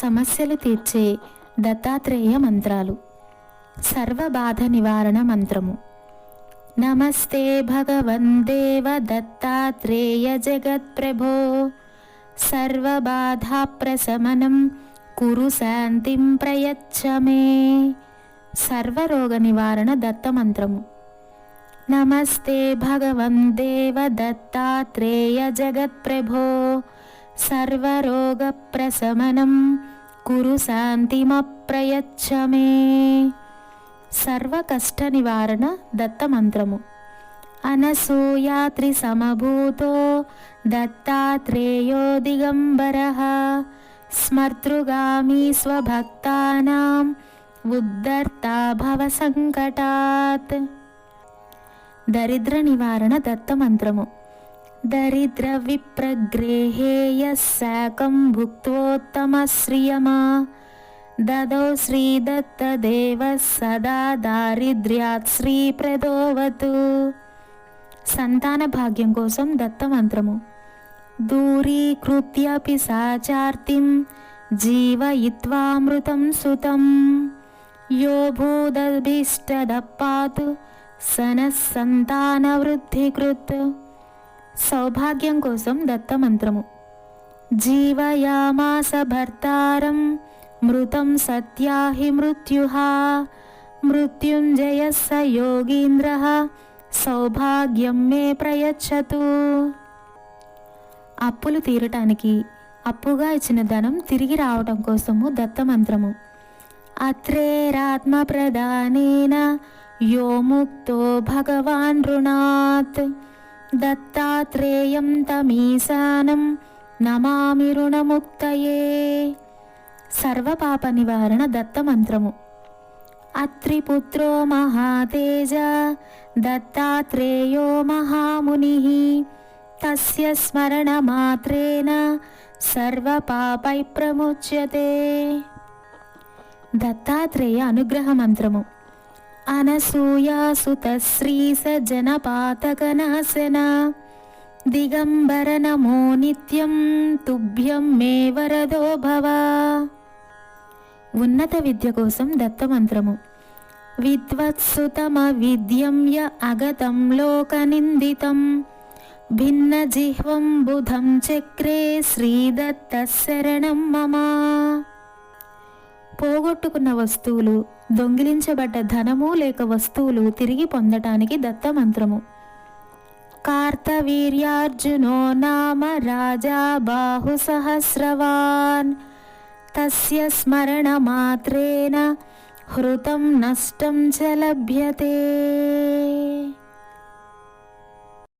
సమస్యలు తీర్చే దత్తాత్రేయ మంత్రాలు. సర్వబాధ నివారణ మంత్రము. నమస్తే భగవందేవ దేవ దత్తాత్రేయ జగత్ప్రభో. సర్వబాధాప్రశమనం కురు శాంతిం ప్రయచ్చమే. సర్వరోగ నివారణ దత్తమంత్రము నమస్తే భగవందేవ దేవ దత్తాత్రేయ జగత్ప్రభో. సర్వరోగప్రశమనం కురు శాంతిమప్రయచ్చ మే సర్వకష్ట నివారణ దత్తమంత్రము అనసూయాత్రి సమభూతో దత్తాత్రేయో దిగంబర స్మర్తృగామీ స్వభక్తానాం ఉద్ధర్తా భవ సంకటాత్ దరిద్ర నివారణ దత్తమంత్రము దరిద్ర విప్రగ్రేహేయ శాకం భుక్తోత్తమ శ్రియమా దదో శ్రీదత్తదేవ సదా దారిద్ర్యాత్ శ్రీప్రదోవతు సంతాన భాగ్యం కోసం దత్తమంత్రము దూరీకృత్య పిశాచార్తిం జీవయిత్వామృతం సుతం యో భూదభిష్టదప్పాతు సనః సంతానవృద్ధికృత్ సౌభాగ్యం కోసం దత్తమంత్రము. జీవయామాస భర్తారం మృతం సత్యాహి మృత్యుః మృత్యుంజయ స యోగీంద్ర సౌభాగ్యం మే ప్రయచ్చతు. అప్పులు తీరటానికి అప్పుగా ఇచ్చిన ధనం తిరిగి రావటం కోసము దత్తమంత్రము. అత్రేరాత్మ ప్రదానేన యో ముక్తో భగవాన్ రుణాత్ దత్తాత్రేయం తమీశానం నమామి రుణముక్తయే సర్వపాప నివారణ దత్తమంత్రము అత్రిపుత్రో మహాతేజ దత్తాత్రేయో మహాముని తస్య స్మరణమాత్రేణ సర్వపాపై ప్రముచ్యతే దత్తాత్రేయ అనుగ్రహ మంత్రము అనసూయాసుత శ్రీస జనపాతకనాశన దిగంబర నమో నిత్యం తుభ్యం మే వరదో భవ. ఉన్నత విద్య కోసం దత్తమంత్రము. విద్వత్సుతమ విద్యం య అగతం లోకనిందితం. భిన్న జిహ్వం బుధం చక్రే శ్రీదత్త శరణం మమ. పోగొట్టుకున్న వస్తువులు దొంగిలించబడ్డ ధనము లేక వస్తువులు తిరిగి పొందటానికి దత్తమంత్రము. కార్తవీర్యార్జునో నామ రాజా బాహు సహస్రవాన్. తస్య స్మరణమాత్రేణ హృతం నష్టం చ లభ్యతే.